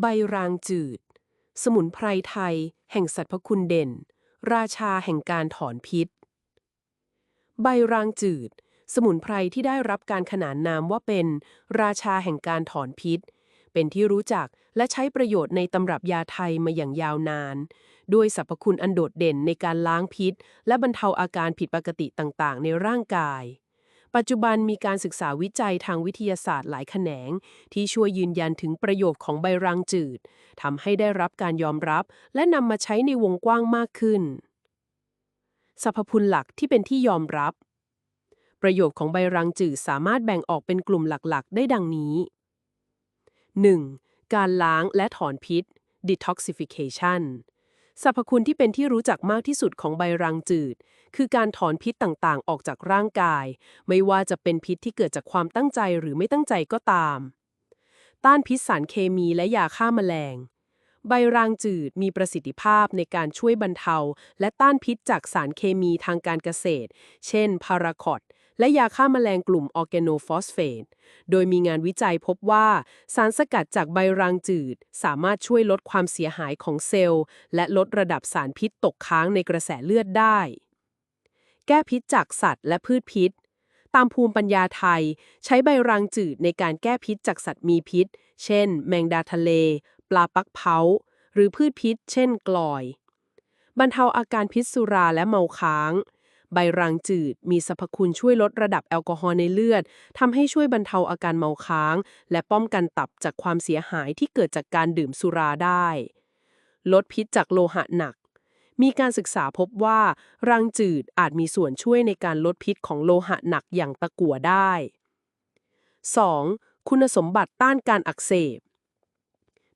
ใบรางจืด สมุนไพรไทย แห่งสรรพคุณเด่น ราชาแห่งการถอนพิษ ใบรางจืด สมุนไพรที่ได้รับการขนานนามว่าเป็น ราชาแห่งการถอนพิษ เป็นที่รู้จักและใช้ประโยชน์ในตำรับยาไทยมาอย่างยาวนาน ด้วยสรรพคุณอันโดดเด่นในการล้างพิษ และบรรเทาอาการผิดปกติต่างๆ ในร่างกาย ปัจจุบันมีการศึกษาวิจัยทางวิทยาศาสตร์หลายแขนง ที่ช่วยยืนยันถึงประโยชน์ของใบรางจืดทำให้ได้รับการยอมรับ และนำมาใช้ในวงกว้างมากขึ้นสรรพคุณหลักที่เป็นที่ยอมรับ ประโยชน์ของใบรางจืดสามารถแบ่งออกเป็นกลุ่มหลักๆ ได้ดังนี้ 1. การล้างและถอนพิษ detoxification สรรพคุณที่เป็นที่รู้จักมากที่สุดของใบรางจืด คือการถอนพิษต่างๆ ออกจากร่างกาย ไม่ว่าจะเป็นพิษที่เกิดจากความตั้งใจหรือไม่ตั้งใจก็ตาม ต้านพิษสารเคมีและยาฆ่าแมลง ใบรางจืดมีประสิทธิภาพในการช่วยบรรเทา และต้านพิษจากสารเคมีทางการเกษตร เช่นพาราคอต และยาฆ่าแมลงกลุ่มออร์แกโนฟอสเฟต โดยมีงานวิจัยพบว่าสารสกัดจากใบรางจืด สามารถช่วยลดความเสียหายของเซลล์ และลดระดับสารพิษตกค้างในกระแสเลือดได้ แก้พิษจากสัตว์และพืชพิษ ตามภูมิปัญญาไทย ใช้ใบรางจืดในการแก้พิษจากสัตว์มีพิษ เช่น แมงดาทะเล ปลาปักเผา หรือพืชพิษ เช่น กลอย บรรเทาอาการพิษสุราและเมาค้าง ใบรางจืด มีสรรพคุณช่วยลดระดับแอลกอฮอล์ในเลือดทำให้ช่วยบรรเทาอาการเมาค้าง และป้องกันตับจากความเสียหายที่เกิดจากการดื่มสุราได้ ลดพิษจากโลหะหนัก มีการศึกษาพบว่า รางจืดอาจมีส่วนช่วยในการลดพิษของโลหะหนักอย่างตะกั่วได้ 2. คุณสมบัติต้านการอักเสบ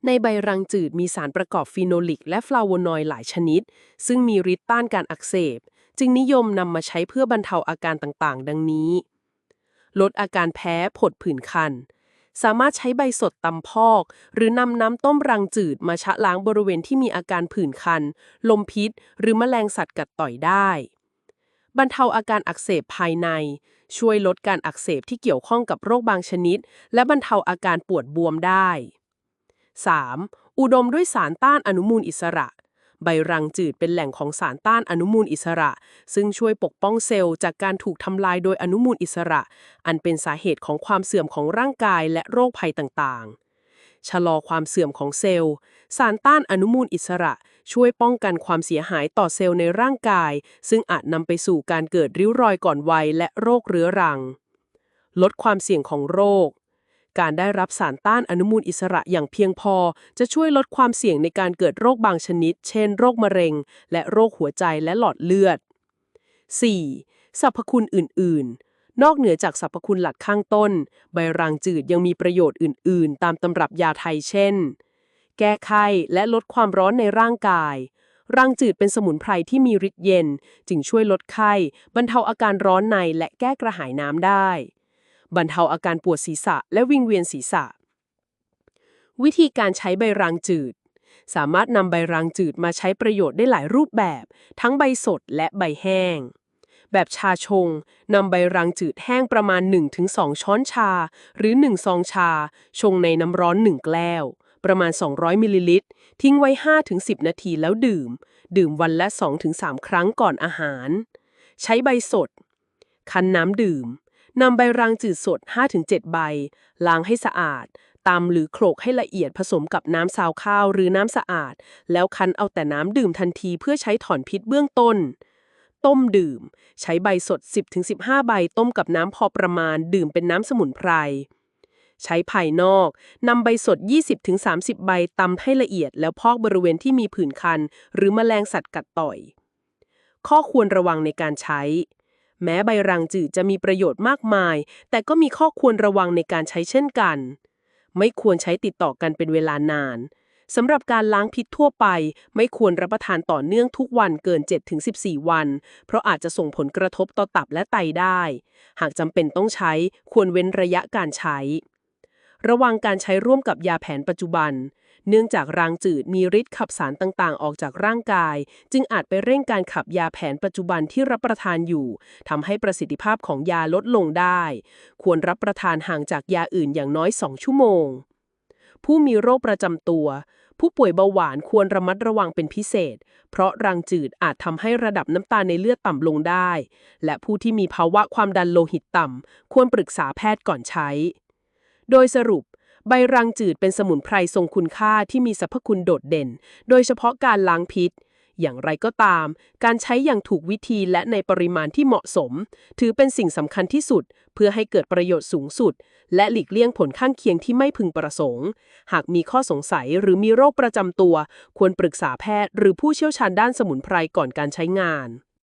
ในใบรังจืดมีสารประกอบฟีโนลิกและฟลาวโวนอยด์หลายชนิด ซึ่งมีฤทธิ์ต้านการอักเสบ จึงนิยมนำมาใช้เพื่อบรรเทาอาการต่างๆ ดังนี้ ลดอาการแพ้ผดผื่นคัน สามารถใช้ใบสดตำพอก หรือนำน้ำต้มรังจืดมาชะล้างบริเวณที่มีอาการผื่นคัน ลมพิษ หรือแมลงสัตว์กัดต่อยได้ บรรเทาอาการอักเสบภายใน ช่วยลดการอักเสบที่เกี่ยวข้องกับโรคบางชนิด และบรรเทาอาการปวดบวมได้ 3. อุดมด้วยสารต้านอนุมูลอิสระ ใบรังจืดเป็นแหล่งของสารต้านอนุมูลอิสระ ซึ่งช่วยปกป้องเซลล์จากการถูกทำลายโดยอนุมูลอิสระ อันเป็นสาเหตุของความเสื่อมของร่างกายและโรคภัยต่างๆ ชะลอความเสื่อมของเซลล์ สารต้านอนุมูลอิสระ ช่วยป้องกันความเสียหายต่อเซลล์ในร่างกาย ซึ่งอาจนำไปสู่การเกิดริ้วรอยก่อนวัยและโรคเรื้อรัง ลดความเสี่ยงของโรค การได้รับสารต้านอนุมูลอิสระอย่างเพียงพอ จะช่วยลดความเสี่ยงในการเกิดโรคบางชนิด เช่น โรคมะเร็ง และโรคหัวใจและหลอดเลือด 4. สรรพคุณอื่น ๆนอกเหนือจากสรรพคุณหลักข้างต้น ใบรางจืดยังมีประโยชน์อื่น ๆ ตามตำรับยาไทยเช่น แก้ไข้และลดความร้อนในร่างกาย รางจืดเป็นสมุนไพรที่มีฤทธิ์เย็น จึงช่วยลดไข้ บรรเทาอาการร้อนในและแก้กระหายน้ำได้ บรรเทาอาการปวดศีรษะ และวิงเวียนศีรษะ วิธีการใช้ใบรางจืด สามารถนำใบรางจืดมาใช้ประโยชน์ได้หลายรูปแบบ ทั้งใบสดและใบแห้ง แบบชาชงนำใบรางจืดแห้งประมาณ 1-2 ช้อนชา หรือ 1 ซองชา ชงในน้ำร้อน1แก้วประมาณ 200มิลลิลิตร ทิ้งไว้ 5-10 นาทีแล้วดื่ม ดื่มวันละ 2-3 ครั้งก่อนอาหาร ใช้ใบสด คั้นน้ำดื่ม นำใบรางจืดสด 5-7 ใบ ล้างให้สะอาดตำหรือโขลกให้ละเอียดผสมกับน้ำซาวข้าวหรือน้ำสะอาด แล้วคั้นเอาแต่น้ำดื่มทันทีเพื่อใช้ถอนพิษเบื้องต้น ต้มดื่ม ใช้ใบสด 10-15 ใบต้มกับน้ำพอประมาณ ดื่มเป็นน้ำสมุนไพร ใช้ภายนอกนำใบสด 20-30 ใบตำให้ละเอียดแล้วพอกบริเวณที่มีผื่นคัน หรือแมลงสัตว์กัดต่อย ข้อควรระวังในการใช้ แม้ใบรังจืดจะมีประโยชน์มากมาย แต่ก็มีข้อควรระวังในการใช้เช่นกัน ไม่ควรใช้ติดต่อกันเป็นเวลานานสำหรับการล้างพิษทั่วไป ไม่ควรรับประทานต่อเนื่องทุกวันเกิน 7-14 วัน เพราะอาจจะส่งผลกระทบต่อตับและไตได้ หากจำเป็นต้องใช้ควรเว้นระยะการใช้ ระวังการใช้ร่วมกับยาแผนปัจจุบัน เนื่องจากรางจืดมีฤทธิ์ขับสารต่างๆ ออกจากร่างกาย จึงอาจไปเร่งการขับยาแผนปัจจุบันที่รับประทานอยู่ทำให้ประสิทธิภาพของยาลดลงได้ ควรรับประทานห่างจากยาอื่นอย่างน้อย 2 ชั่วโมง ผู้มีโรคประจำตัว ผู้ป่วยเบาหวานควรระมัดระวังเป็นพิเศษ เพราะรังจืดอาจทำให้ระดับน้ำตาลในเลือดต่ำลงได้ และผู้ที่มีภาวะความดันโลหิตต่ำควรปรึกษาแพทย์ก่อนใช้ โดยสรุป ใบรังจืดเป็นสมุนไพรทรงคุณค่าที่มีสรรพคุณโดดเด่น โดยเฉพาะการล้างพิษ อย่างไรก็ตาม การใช้อย่างถูกวิธีและในปริมาณที่เหมาะสม ถือเป็นสิ่งสำคัญที่สุด เพื่อให้เกิดประโยชน์สูงสุด และหลีกเลี่ยงผลข้างเคียงที่ไม่พึงประสงค์ หากมีข้อสงสัยหรือมีโรคประจำตัว ควรปรึกษาแพทย์ หรือผู้เชี่ยวชาญด้านสมุนไพรก่อนการใช้งาน